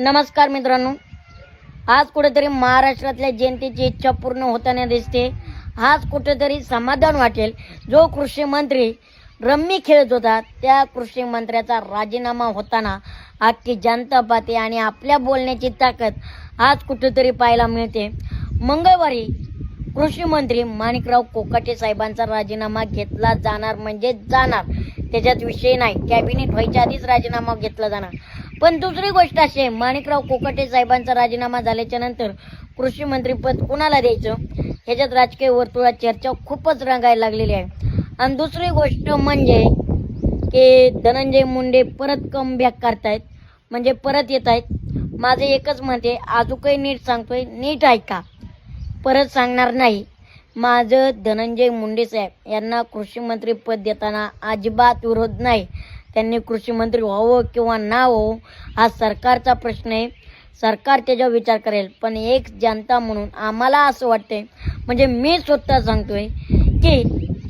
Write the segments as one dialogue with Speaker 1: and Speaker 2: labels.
Speaker 1: नमस्कार मित्रांनो. आज कुठेतरी महाराष्ट्रातल्या जनतेची इच्छा पूर्ण होताना दिसते. आज कुठेतरी समाधान वाटेल. जो कृषी मंत्री रम्मी खेळत होता त्या कृषी मंत्र्याचा राजीनामा होताना अख्खी जनता पाहते आणि आपल्या बोलण्याची ताकद आज कुठेतरी पाहायला मिळते. मंगळवारी कृषी मंत्री माणिकराव कोकाटे साहेबांचा राजीनामा घेतला जाणार म्हणजे जाणार. त्याच्यात विषय नाही. कॅबिनेट व्हायच्या आधीच राजीनामा घेतला जाणार. पण दुसरी गोष्ट अशी आहे माणिकराव कोकटे साहेबांचा राजीनामा झाल्याच्यानंतर कृषी मंत्री पद कुणाला द्यायचं? ह्याच्यात राजकीय वर्तुळात चर्चा खूपच रंगायला लागलेली आहे. आणि दुसरी गोष्ट म्हणजे की धनंजय मुंडे परत कम बॅक करतायत. म्हणजे परत येत आहेत. माझं एकच मत आहे नीट सांगतोय नीट ऐका परत सांगणार नाही. माझं धनंजय मुंडे साहेब यांना कृषी मंत्री पद देताना अजिबात विरोध नाही. त्यांनी कृषी मंत्री व्हावं किंवा ना हो हा सरकारचा प्रश्न आहे. सरकार त्याच्यावर विचार करेल. पण एक जनता म्हणून आम्हाला असं वाटतंय म्हणजे मी स्वतः सांगतोय की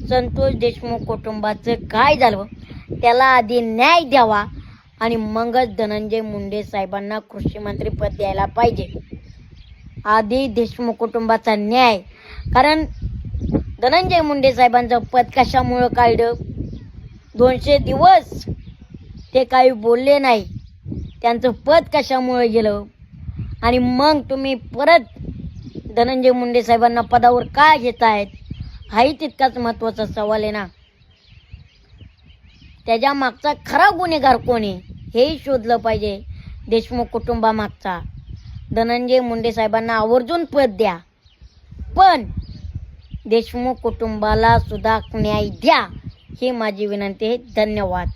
Speaker 1: संतोष देशमुख कुटुंबाचं काय झालं त्याला आधी न्याय द्यावा आणि मगच धनंजय मुंडे साहेबांना कृषी मंत्री पद द्यायला पाहिजे. आधी देशमुख कुटुंबाचा न्याय. कारण धनंजय मुंडे साहेबांचं पद कशामुळं काढलं? दोनशे दिवस ते काही बोलले नाही. त्यांचं पद कशामुळे गेलं? आणि मग तुम्ही परत धनंजय मुंडे साहेबांना पदावर का घेत आहेत हाही तितकाच महत्त्वाचा सवाल आहे ना. त्याच्या मागचा खरा गुन्हेगार कोण आहे हेही शोधलं पाहिजे देशमुख कुटुंबामागचा. धनंजय मुंडे साहेबांना आवर्जून पद द्या. पण देशमुख कुटुंबाला सुद्धा न्याय द्या. ही माझी विनंती आहे. धन्यवाद.